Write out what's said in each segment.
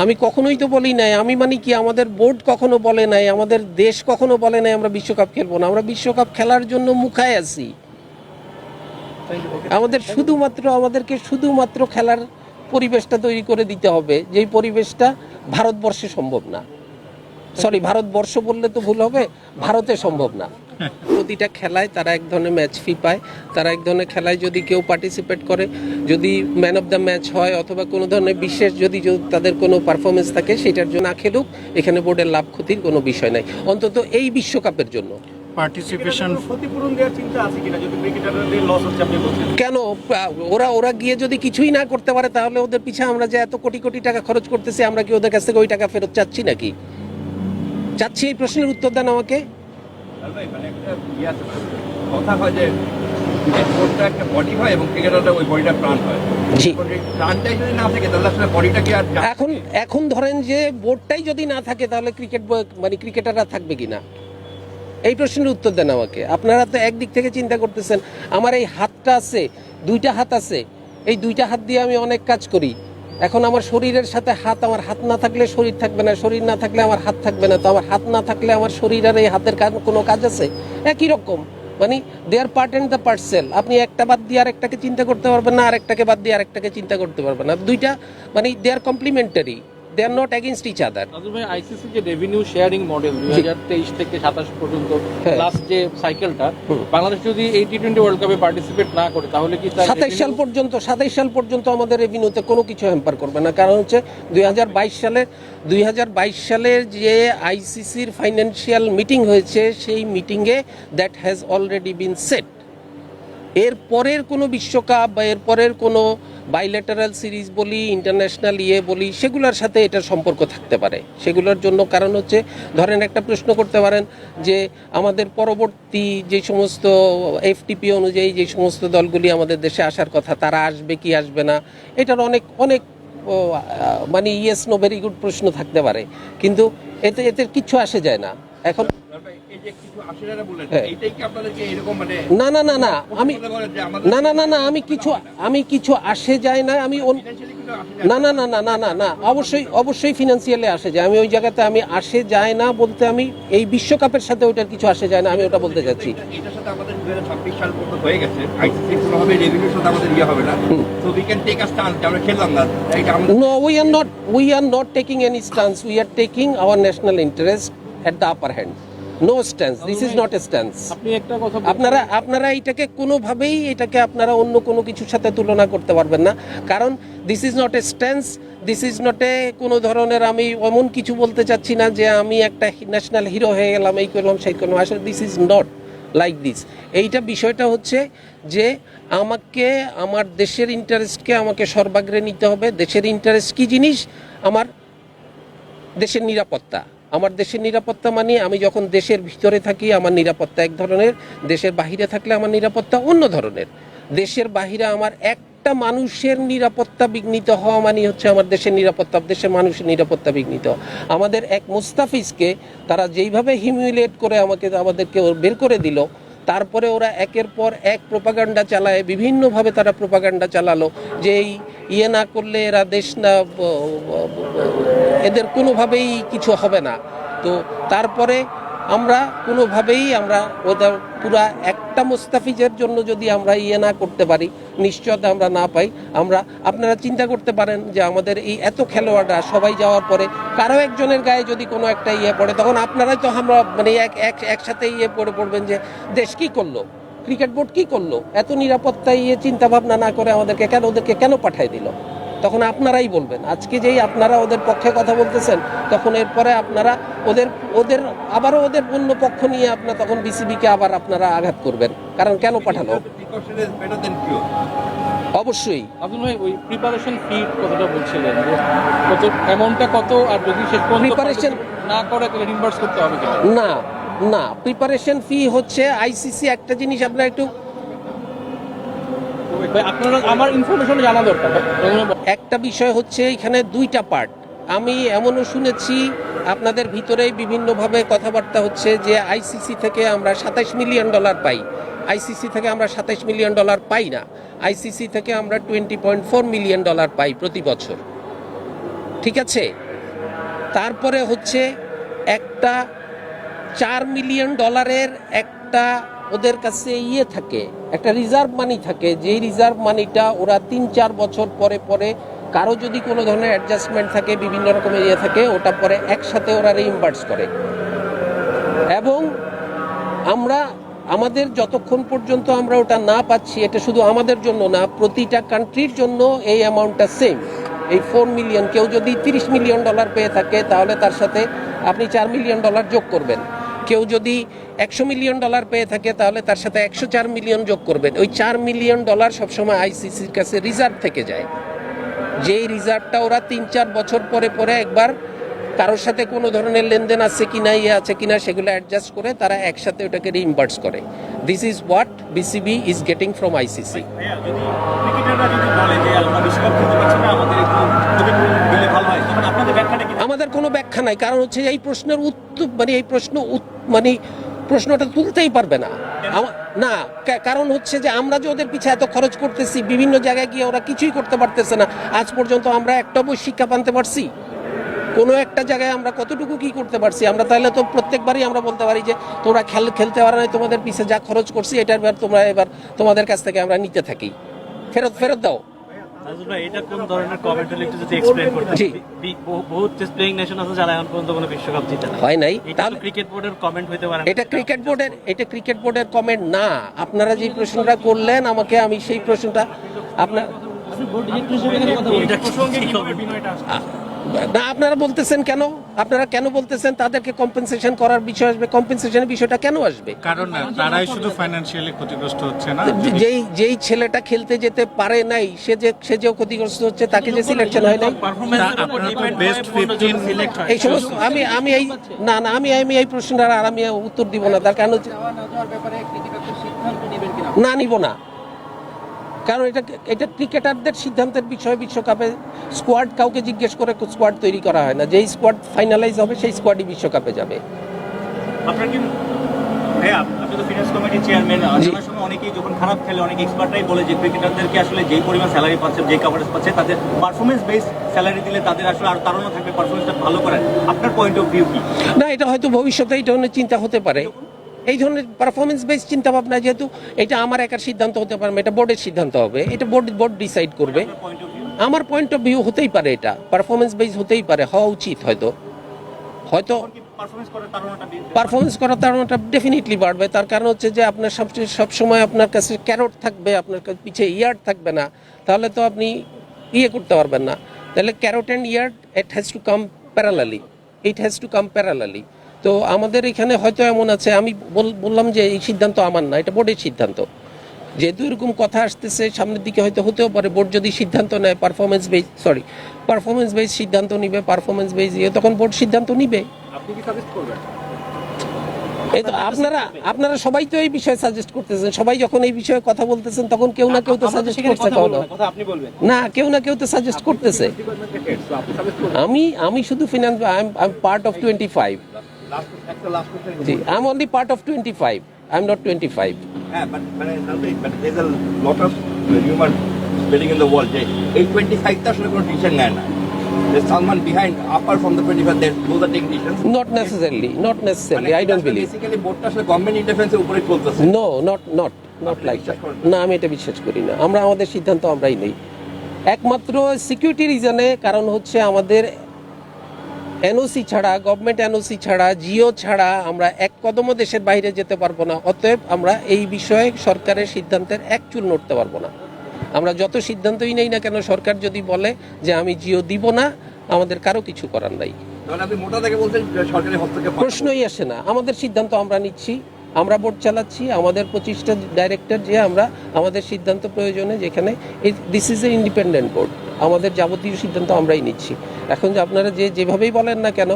আমি কখনোই তো বলি নাই, আমি মানে কি আমাদের বোর্ড কখনো বলে নাই, আমাদের দেশ কখনো বলে নাই আমরা বিশ্বকাপ খেলব না, আমরা বিশ্বকাপ খেলার জন্য মুখায় আছি। আমাদের শুধুমাত্র, আমাদেরকে শুধুমাত্র খেলার পরিবেশটা তৈরি করে দিতে হবে, যেই পরিবেশটা ভারতবর্ষে সম্ভব না। সরি ভারতবর্ষ বললে তো ভুল হবে, ভারতে সম্ভব না। প্রতিটা খেলায় তারা এক ধরনের ম্যাচ ফি পায়। তারা এক ধরনের খেলায় যদি কেউ পার্টিসিপেট করে যদি ম্যান অফ দ্য ম্যাচ হয় অথবা কোনো ধরনের বিশেষ যদি তাদের কোনো পারফরমেন্স থাকে সেটার জন্য না খেলুক এখানে বোর্ডের লাভ ক্ষতির কোনো বিষয় নাই। অন্তত এই বিশ্বকাপের জন্য। পার্টিসিপেশন ক্ষতিপূরণ দেওয়ার চিন্তা আছে কিনা? যদি ক্রিকেটারদের লস হচ্ছে আপনি বলছেন। কেন? ওরা ওরা গিয়ে যদি কিছুই না করতে পারে তাহলে ওদের পিছে আমরা যে এত কোটি কোটি টাকা খরচ করতেছি আমরা কি ওদের কাছ থেকে ওই টাকা ফেরত চাচ্ছি নাকি? চাচ্ছি এই প্রশ্নের উত্তর দেন আমাকে। কথা হয় যে বোর্ডটা একটা বডি হয় এবং ক্রিকেটারটা ওই বডিটা প্রাণ হয়। এখন প্রাণটাই যদি না থাকে তাহলে আসলে বডিটা কি আর এখন এখন ধরেন যে বোর্ডটাই যদি না থাকে তাহলে ক্রিকেট মানে ক্রিকেটাররা থাকবে কিনা? এই প্রশ্নের উত্তর দেন আমাকে। আপনারা তো একদিক থেকে চিন্তা করতেছেন আমার এই হাতটা আছে দুইটা হাত আছে এই দুইটা হাত দিয়ে আমি অনেক কাজ করি। এখন আমার শরীরের সাথে হাত, আমার হাত না থাকলে শরীর থাকবে না, শরীর না থাকলে আমার হাত থাকবে না। তো আমার হাত না থাকলে আমার শরীর আর এই হাতের কাজ- কোনো কাজ আছে? একই রকম। মানে they are part and the parcel আপনি একটা বাদ দিয়ে আরেকটাকে চিন্তা করতে পারবেন না, আরেকটাকে বাদ দিয়ে আরেকটাকে চিন্তা করতে পারবেন না। দুইটা মানে they are complementary they are not against each other ভাই আইসিসি যে রেভিনিউ শেয়ারিং মডেল দুই হাজার তেইশ থেকে সাতাশ পর্যন্ত হ্যাঁ। লাস্ট যে সাইকেলটা বাংলাদেশ যদি এই টি টোয়েন্টি ওয়ার্ল্ড কাপে পার্টিসিপেট না করে তাহলে কি সাতাইশ সাল পর্যন্ত সাতাইশ সাল পর্যন্ত আমাদের রেভিনিউতে কোনো কিছু হ্যাম্পার করবে না। কারণ হচ্ছে দুই হাজার বাইশ সালে দুই হাজার বাইশ সালের যে আইসিসির ফাইন্যান্সিয়াল মিটিং হয়েছে সেই মিটিংয়ে that has already been set এর পরের কোনো বিশ্বকাপ বা এর পরের কোনো বাইলেটারাল সিরিজ বলি ইন্টারন্যাশনাল ইয়ে বলি, সেগুলোর সাথে এটার সম্পর্ক থাকতে পারে। সেগুলোর জন্য কারণ হচ্ছে, ধরেন একটা প্রশ্ন করতে পারেন যে, আমাদের পরবর্তী যে সমস্ত এফটিপি অনুযায়ী যে সমস্ত দলগুলি আমাদের দেশে আসার কথা, তারা আসবে কি আসবে না, এটার অনেক অনেক মানে ইয়েস নো ভেরি গুড প্রশ্ন থাকতে পারে। কিন্তু এতে এতে কিচ্ছু আসে যায় না। এখন হ্যাঁ। মানে না না না না আমি না না না না আমি কিছু আমি কিছু আসে যায় না আমি না না না না না না না অবশ্যই অবশ্যই ফিনান্সিয়ালি আসে যায় আমি ওই জায়গাতে আমি আসে যায় না বলতে আমি এই বিশ্বকাপের সাথে ওইটার কিছু আসে যায় না আমি ওটা বলতে হয়ে ইয়ে হবে না we can take a stance আমরা খেললাম না এটা আমাদের No, we are not. We are not taking any stance. We are taking our at the upper hand. No stance. This is not a stance. আপনি একটা কথা বলছেন- আপনারা আপনারা এটাকে কোনোভাবেই এটাকে আপনারা অন্য কোনো কিছুর সাথে তুলনা করতে পারবেন না। কারণ this is not a stance this is not a কোনো ধরনের আমি এমন কিছু বলতে চাচ্ছি না যে আমি একটা ন্যাশনাল হিরো হয়ে গেলাম এই করলাম সেই করলাম। আসলে this is not like this এইটা বিষয়টা হচ্ছে যে আমাকে আমার দেশের ইন্টারেস্টকে আমাকে সর্বাগ্রে নিতে হবে। দেশের ইন্টারেস্ট কি জিনিস? আমার দেশের নিরাপত্তা। আমার দেশের নিরাপত্তা মানে আমি যখন দেশের ভিতরে থাকি, আমার নিরাপত্তা এক ধরনের। দেশের বাহিরে থাকলে আমার নিরাপত্তা অন্য ধরনের। দেশের বাহিরে আমার একটা মানুষের নিরাপত্তা বিঘ্নিত হওয়া মানে হচ্ছে আমার দেশের নিরাপত্তা দেশের মানুষের নিরাপত্তা বিঘ্নিত। আমাদের এক মুস্তাফিজকে তারা যেইভাবে হিমিউলেট করে আমাকে, আমাদেরকে বের করে দিল, তারপরে ওরা একের পর এক প্রোপাগান্ডা চালায়, বিভিন্নভাবে তারা প্রোপাগান্ডা চালালো যে এই ইয়ে না করলে এরা দেশ না এদের কোনোভাবেই কিছু হবে না। তো তারপরে আমরা কোনোভাবেই আমরা ওদের পুরা একটা মুস্তাফিজের জন্য যদি আমরা ইয়ে না করতে পারি, নিশ্চয়তা আমরা না পাই, আমরা, আপনারা চিন্তা করতে পারেন যে আমাদের এই এত খেলোয়াড়রা সবাই যাওয়ার পরে কারও একজনের গায়ে যদি কোনো একটা ইয়ে পড়ে, তখন আপনারাই তো আমরা মানে এক এক, একসাথে ইয়ে পড়ে পড়বেন যে দেশ কী করল? ক্রিকেট বোর্ড কি করল? এত নিরাপত্তা ইয়ে চিন্তা ভাবনা না করে আমাদেরকে কেন ওদেরকে কেন পাঠায় দিল? তখন আপনারাই বলবেন। আজকে যেই আপনারা ওদের পক্ষে কথা বলতেছেন তখন এরপরে আপনারা ওদের ওদের আবারও ওদের অন্য পক্ষ নিয়ে আপনার তখন বিসিবিকে আবার আপনারা আঘাত করবেন। কারণ কেন কিউর অবশ্যই। ওই প্রিপারেশন ফি কথাটা বলছিলেন কত অ্যামাউন্টটা কত আর যদি শেষ পর্যন্ত Preparation- না করে করতে হবে না। না প্রিপারেশন ফি হচ্ছে আইসিসি একটা জিনিস আপনারা একটু আপনারা আমার ইনফরমেশন জানা দরকার একটা বিষয় হচ্ছে এখানে দুইটা পার্ট আমি এমনও শুনেছি আপনাদের ভিতরেই বিভিন্নভাবে কথাবার্তা হচ্ছে যে আইসিসি থেকে আমরা সাতাইশ মিলিয়ন ডলার পাই। আইসিসি থেকে আমরা সাতাইশ মিলিয়ন ডলার পাই না। আইসিসি থেকে আমরা twenty point four million dollar পাই প্রতি বছর। ঠিক আছে? তারপরে হচ্ছে একটা চার মিলিয়ন ডলারের একটা ওদের কাছে ইয়ে থাকে, একটা রিজার্ভ মানি থাকে। যেই রিজার্ভ মানিটা ওরা তিন চার বছর পরে পরে কারও যদি কোনো ধরনের অ্যাডজাস্টমেন্ট থাকে, বিভিন্ন রকমের ইয়ে থাকে, ওটা পরে একসাথে ওরা রিইম্বার্স করে। এবং আমরা, আমাদের যতক্ষণ পর্যন্ত আমরা ওটা না পাচ্ছি, এটা শুধু আমাদের জন্য না, প্রতিটা কান্ট্রির জন্য এই অ্যামাউন্টটা সেম এই ফোর মিলিয়ন কেউ যদি তিরিশ মিলিয়ন ডলার পেয়ে থাকে, তাহলে তার সাথে আপনি চার মিলিয়ন ডলার যোগ করবেন। কেউ যদি একশো মিলিয়ন ডলার পেয়ে থাকে, তাহলে তার সাথে একশো চার মিলিয়ন যোগ করবেন। ওই চার মিলিয়ন ডলার সবসময় আইসিসির কাছে রিজার্ভ থেকে যায়। যেই রিজার্ভটা ওরা তিন চার বছর পরে পরে একবার কারোর সাথে কোনো ধরনের লেনদেন আছে কি না ইয়ে আছে কি না সেগুলো অ্যাডজাস্ট করে তারা একসাথে ওটাকে রিইম্বার্স করে। This is what BCB is getting from ICC আমাদের কোনো ব্যাখ্যা নাই কারণ হচ্ছে এই প্রশ্নের উত্তর মানে এই প্রশ্ন মানে প্রশ্নটা তুলতেই পারবে না। না কারণ হচ্ছে যে আমরা যে ওদের পিছিয়ে এত খরচ করতেছি বিভিন্ন জায়গায় গিয়ে ওরা কিছুই করতে পারতেছে না। আজ পর্যন্ত আমরা একটা বই শিক্ষা পানতে পারছি। কোনো একটা জায়গায় আমরা কতটুকু কি করতে পারছি? আমরা তাহলে তো প্রত্যেকবারই আমরা বলতে পারি যে তোমরা খেল খেলতে পারো না তোমাদের পিছে যা খরচ করছি এটার এবার তোমরা এবার তোমাদের কাছ থেকে আমরা নিতে থাকি। ফেরত ফেরত দাও। এটা কোন ধরনের কমেন্ট একটু যদি এক্সপ্লেইন করতে বহুত প্লেইং নেশন আছে যারা এখন পর্যন্ত কোনো বিশ্বকাপ জিতে না হয় নাই। তাহলে ক্রিকেট বোর্ডের কমেন্ট পারে এটা ক্রিকেট বোর্ডের এটা ক্রিকেট বোর্ডের কমেন্ট না। আপনারা যে প্রশ্নটা করলেন আমাকে আমি সেই প্রশ্নটা আপনার না আপনারা বলতেছেন কেন? আপনারা কেন বলতেছেন তাদেরকে কম্পেনসেশন করার বিষয় আসবে? কম্পেনসেশনের বিষয়টা কেন আসবে? কারণ না তারাই শুধু ফাইন্যান্সিয়ালি ক্ষতিগ্রস্ত হচ্ছে না? যেই যেই ছেলেটা খেলতে যেতে পারে নাই সে যে সে যে ক্ষতিগ্রস্ত হচ্ছে তাকে যে সিলেকশন হয় নাই? পারফরম্যান্সের তা উপর আপনারা তো depend best করে পনেরো জন 15 select হয়। এই সমস্ত আমি আমি এই না না আমি আমি এই প্রশ্নটার আর আমি উত্তর দিব না। তার কারণ হচ্ছে না নিব না। কারণ এটা এটা ক্রিকেটারদের সিদ্ধান্তের বিষয়ে বিশ্বকাপে স্কোয়াড কাউকে জিজ্ঞেস করে স্কোয়াড তৈরি করা হয় না। যেই স্কোয়াড ফাইনালাইজ হবে সেই স্কোয়াডই বিশ্বকাপে যাবে। আপনার কি ভাইয়া আপনি তো ফিনান্স কমিটির চেয়ারম্যান। অনেক সময় অনেকেই যখন খারাপ খেলে অনেক এক্সপার্টরাই বলে যে ক্রিকেটারদেরকে আসলে যেই পরিমাণ স্যালারি পাচ্ছে যে কভারেজ পাচ্ছে তাদের পারফরমেন্স বেস স্যালারি দিলে তাদের আসলে আরও তাড়ানো থাকবে পারফরমেন্সটা ভালো করার। আপনার পয়েন্ট অফ ভিউ কি? না এটা হয়তো ভবিষ্যতে এই ধরনের চিন্তা হতে পারে। এই ধরনের পারফরমেন্স বেস চিন্তা ভাবনা যেহেতু এটা আমার একার সিদ্ধান্ত হতে পারে না, এটা বোর্ডের সিদ্ধান্ত হবে এটা বোর্ড বোর্ড ডিসাইড করবে। আমার পয়েন্ট অফ ভিউ হতেই পারে এটা পারফরমেন্স বেস হতেই পারে হওয়া উচিত হয়তো। হয়তো পারফরমেন্স করার তাড়নাটা করার ডেফিনেটলি বাড়বে তার কারণ হচ্ছে যে আপনার সব সবসময় আপনার কাছে ক্যারট থাকবে আপনার কাছে পিছিয়ে ইয়ার্ড থাকবে না তাহলে তো আপনি ইয়ে করতে পারবেন না। তাহলে carrot and yard it has to come parallelly it has to come parallelly তো আমাদের এখানে হয়তো এমন আছে আমি বল- বললাম যে এই সিদ্ধান্ত আমার না এটা বোর্ডের সিদ্ধান্ত। যেহেতু এরকম কথা আসতেছে সামনের দিকে হয়তো হতেও পারে বোর্ড যদি সিদ্ধান্ত নেয় performance base sorry performance base সিদ্ধান্ত নিবে পারফরমেন্স বেস ইয়ে তখন বোর্ড সিদ্ধান্ত নিবে। এই তো আপনারা আপনারা সবাই তো এই বিষয়ে সাজেস্ট করতেছেন সবাই যখন এই বিষয়ে কথা বলতেছেন তখন কেউ না কেউ তো সাজেস্ট করছে না? কেউ না কেউ তো সাজেস্ট করতেছে। আমি আমি শুধু finance I am part of twenty five G I am only part of twenty five I am not twenty five মানে দ্য ওয়ার্ল্ড যে এই টোয়েন্টি ফাইভটা আসলে কোনো ডিসিশন নেয় না। Behind upper from the twenty five there those are take decision not necessarily not necessarily I don't believe basically বোর্ডটা আসলে গভর্নমেন্ট ইন্টারফারেন্সের উপরে চলতেছে। No not not not like that না। আমি এটা বিশ্বাস করি না। আমরা আমাদের সিদ্ধান্ত আমরাই নেই। একমাত্র সিকিউরিটি রিজনে কারণ হচ্ছে আমাদের এনওসি ছাড়া গভর্নমেন্ট এনওসি ছাড়া জিও ছাড়া আমরা এক কদমও দেশের বাইরে যেতে পারব না। অতএব আমরা এই বিষয়ে সরকারের সিদ্ধান্তের এক চুল নড়তে পারব না। আমরা যত সিদ্ধান্তই নেই না কেন সরকার যদি বলে যে আমি জিও দিব না আমাদের কারও কিছু করার নাই। প্রশ্নই আসে না। আমাদের সিদ্ধান্ত আমরা নিচ্ছি। আমরা বোর্ড চালাচ্ছি আমাদের পঁচিশটা ডাইরেক্টর যে আমরা আমাদের সিদ্ধান্ত প্রয়োজনে যেখানে this is a independent board আমাদের যাবতীয় সিদ্ধান্ত আমরাই নিচ্ছি। এখন যে আপনারা যে যেভাবেই বলেন না কেন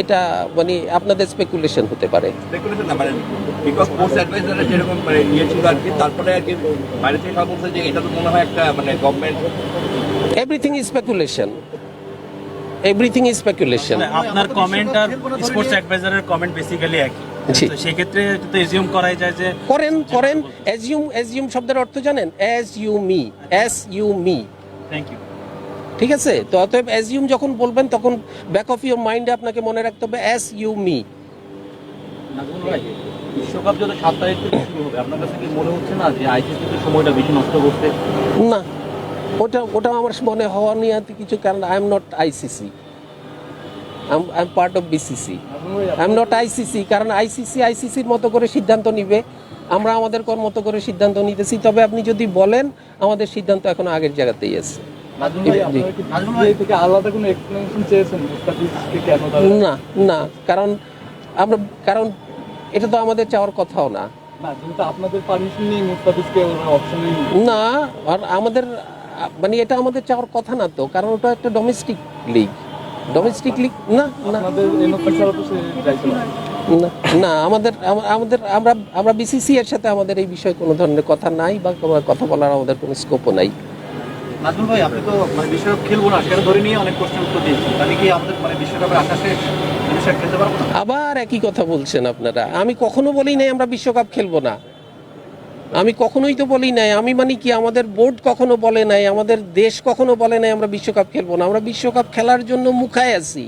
এটা মানে আপনাদের স্পেকুলেশন হতে পারে। স্পেকুলেশন না মানে বিকজ পোস্ট অ্যাডভাইজারের যেরকম মানে ইয়ে ছিল আর কি তারপরে আর কি বাইরে থেকে সব বলছে যে এটা তো মনে হয় একটা মানে government everything is speculation everything is speculation মানে আপনার কমেন্ট আর স্পোর্টস অ্যাডভাইজারের কমেন্ট বেসিক্যালি একই। জি। তো তো এজিউম করাই যায় যে করেন করেন অ্যাজিউম অ্যাজিউম শব্দের অর্থ জানেন? As you me ass you me thank you ঠিক আছে? তো অতএব অ্যাজিউম যখন বলবেন তখন ব্যাক অফ ইউর মাইন্ডে আপনাকে মনে রাখতে হবে অ্যাস ইউ মি নাজমুল ভাই বিশ্বকাপ যত সাত তারিখ থেকে শুরু হবে আপনার কাছে কি মনে হচ্ছে না যে সময়টা বেশি নষ্ট করতে? না ওটা ওটা আমার মনে হওয়া নিয়ে কিছু কারণ I am not ICC I part of BCC I am not ICC কারণ আইসিসি আইসিসির মতো করে সিদ্ধান্ত নিবে। আমরা আমাদের কর মতো করে সিদ্ধান্ত নিতেছি। তবে আপনি যদি বলেন আমাদের সিদ্ধান্ত এখন আগের জায়গাতেই আছে। না না কারণ আমরা কারণ এটা তো আমাদের চাওয়ার কথাও না। না আর আমাদের মানে এটা আমাদের চাওয়ার কথা না তো কারণ ওটা একটা ডোমেস্টিক লিগ ডোমেস্টিক লিগ না. না। না না আমাদের আমাদের আমরা আমরা বিসিসি এর সাথে আমাদের এই বিষয়ে কোনো ধরনের কথা নাই বা কোনো কথা বলার আমাদের কোনো স্কোপও নাই। নাজমুল ভাই আপনি তো মানে বিশ্বকাপ খেলব না সেটা ধরে নিয়ে অনেক উত্তর দিয়েছেন। তাহলে কি আমাদের মানে বিশ্বকাপের আকাশে বিশ্বকাপ খেলতে পারব না? আবার একই কথা বলছেন আপনারা। আমি কখনো বলি নাই আমরা বিশ্বকাপ খেলব না। আমি কখনোই তো বলি নাই আমি মানে কি আমাদের বোর্ড কখনো বলে নাই আমাদের দেশ কখনো বলে নাই আমরা বিশ্বকাপ খেলব না আমরা বিশ্বকাপ খেলার জন্য মুখায় আছি।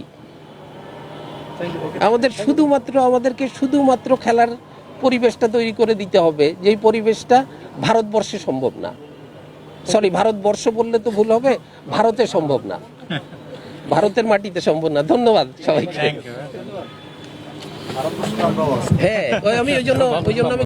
আমাদের শুধুমাত্র আমাদেরকে শুধুমাত্র খেলার পরিবেশটা তৈরি করে দিতে হবে যেই পরিবেশটা ভারতবর্ষে সম্ভব না। সরি ভারতবর্ষ বললে তো ভুল হবে ভারতে সম্ভব না। ভারতের মাটিতে সম্ভব না। ধন্যবাদ সবাইকে। হ্যাঁ ওই আমি ওই জন্য ওই জন্য